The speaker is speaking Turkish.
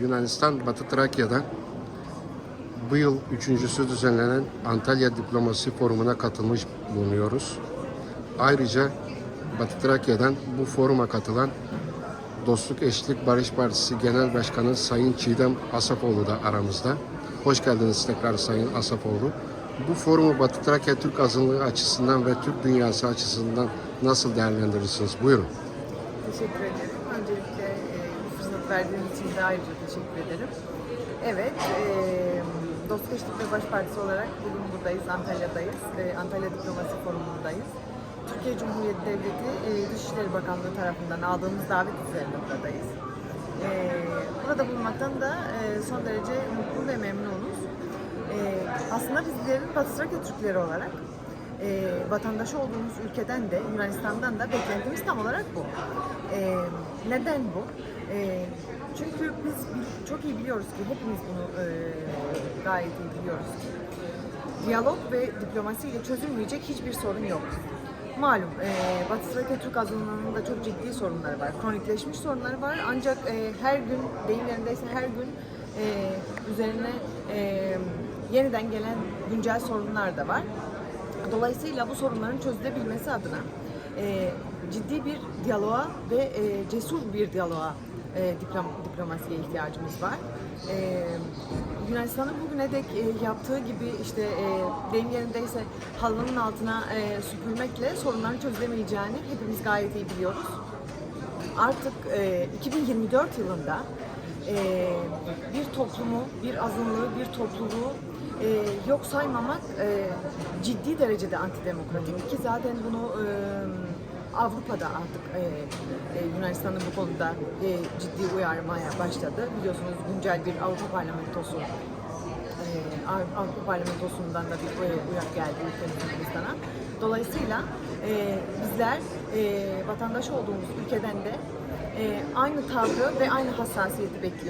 Yunanistan Batı Trakya'da bu yıl üçüncüsü düzenlenen Antalya Diplomasi Forumu'na katılmış bulunuyoruz. Ayrıca Batı Trakya'dan bu foruma katılan Dostluk Eşitlik Barış Partisi Genel Başkanı Sayın Çiğdem Asapoğlu da aramızda. Hoş geldiniz tekrar Sayın Asapoğlu. Bu forumu Batı Trakya Türk azınlığı açısından ve Türk dünyası açısından nasıl değerlendirirsiniz? Buyurun. Teşekkür ederim. Öncelikle fırsat verdiğiniz için de ayrıca teşekkür ederim. Evet, e, Dostluk Eşitlik ve Baş Partisi olarak bugün buradayız, Antalya'dayız. E, Antalya Diplomasi Forumu'ndayız. Türkiye Cumhuriyeti Devleti e, Dışişleri Bakanlığı tarafından aldığımız davet üzerine buradayız. E, burada bulunmaktan da e, son derece mutlu ve memnunuz. E, aslında bizlerin Batı Trakya Türkleri olarak e, vatandaşı olduğumuz ülkeden de Yunanistan'dan da beklentimiz tam olarak bu. E, neden bu? E, çünkü biz çok iyi biliyoruz ki hepimiz bunu e, gayet iyi biliyoruz diyalog ve diplomasi ile çözülmeyecek hiçbir sorun yok. Malum e, Batı Trakya Türk azınlığının çok ciddi sorunları var. Kronikleşmiş sorunları var. Ancak e, her gün, deyim yerindeyse her gün e, üzerine e, yeniden gelen güncel sorunlar da var. Dolayısıyla bu sorunların çözülebilmesi adına e, ciddi bir diyaloğa ve e, cesur bir diyaloğa e, diplom, diplomasiye ihtiyacımız var. E, Yunanistan'ın bugüne dek e, yaptığı gibi işte e, deyim yerindeyse halının altına e, süpürmekle sorunların çözülemeyeceğini hepimiz gayet iyi biliyoruz. Artık e, 2024 yılında e, bir toplumu, bir azınlığı, bir topluluğu e, yok saymamak e, ciddi derecede antidemokratik ki zaten bunu e, Avrupa'da artık e, e, Yunanistan'ın bu konuda e, ciddi uyarmaya başladı. Biliyorsunuz güncel bir Avrupa Parlamentosu e, Av- Avrupa Parlamentosu'ndan da bir e, uyak geldi Yunanistan'a. Dolayısıyla e, bizler e, vatandaş olduğumuz ülkeden de e, aynı tavrı ve aynı hassasiyeti bekliyoruz.